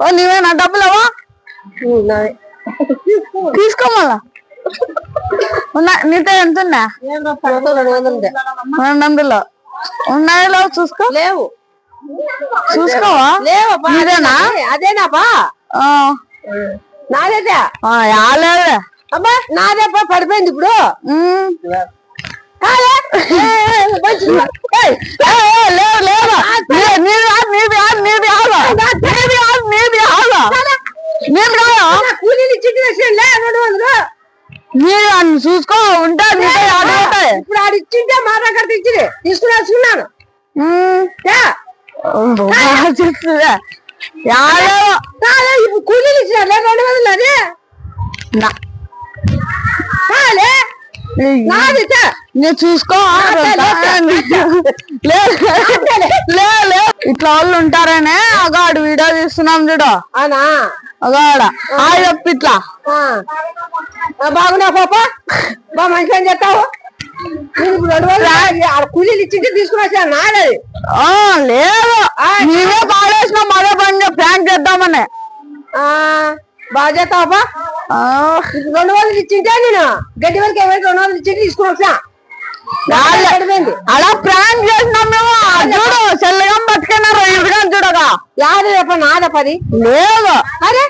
ఓ నీవేనా డబ్బులవా తీసుకో మళ్ళా ఉన్నా నీతో ఎంత ఉన్నా రెండు వందలు ఉన్నాయో లేవో చూసుకో లేవు చూసుకోవా లేవు నీదేనా? అదేనాపా నాదేదా యాలేదే అబ్బా నాదేపా పడిపోయింది ఇప్పుడు. కాదే ఏ, ఏ, మంచిది. ఏయ్, ఏ, ఏ, లేవు లేవు నీ- నీది కాదు, నీది కాదు, నీది కాదు. నీది కాదు, నీది కాదు. నీది కాదు. నా కూలీలు ఇచ్చింది లే కాదు, చూసుకో ఉంటా నీతో యాభై ఉంటాయి. ఇప్పుడు ఆడు ఇచ్చింటే మా దగ్గర ఇచ్చింది తీసుకుని ఇప్పుడు కూలీలు ఇచ్చిన లే రెండు వందలు అది. నేను చూసుకో ఇట్లా వాళ్ళు ఉంటారనే అగాడు వీడియో తీస్తున్నాం చూడు. అవునా? ఆ, బాగున్నా పాప? బా మంచి పని చేస్తావు? నేను ఇప్పుడు రెండు వందలు ఆడ కూలీలు ఇచ్చింటే తీసుకుని లేదు. పాడేసిన మరో పని చేద్దామని. బాగా చేస్తావా ఇప్పుడు రెండు ఇచ్చింటే నేను. గడ్డి వరకు రెండు ఇచ్చింటే తీసుకుని వచ్చా? అలా యాభై చెప్ప నాదా పది లేదు అరే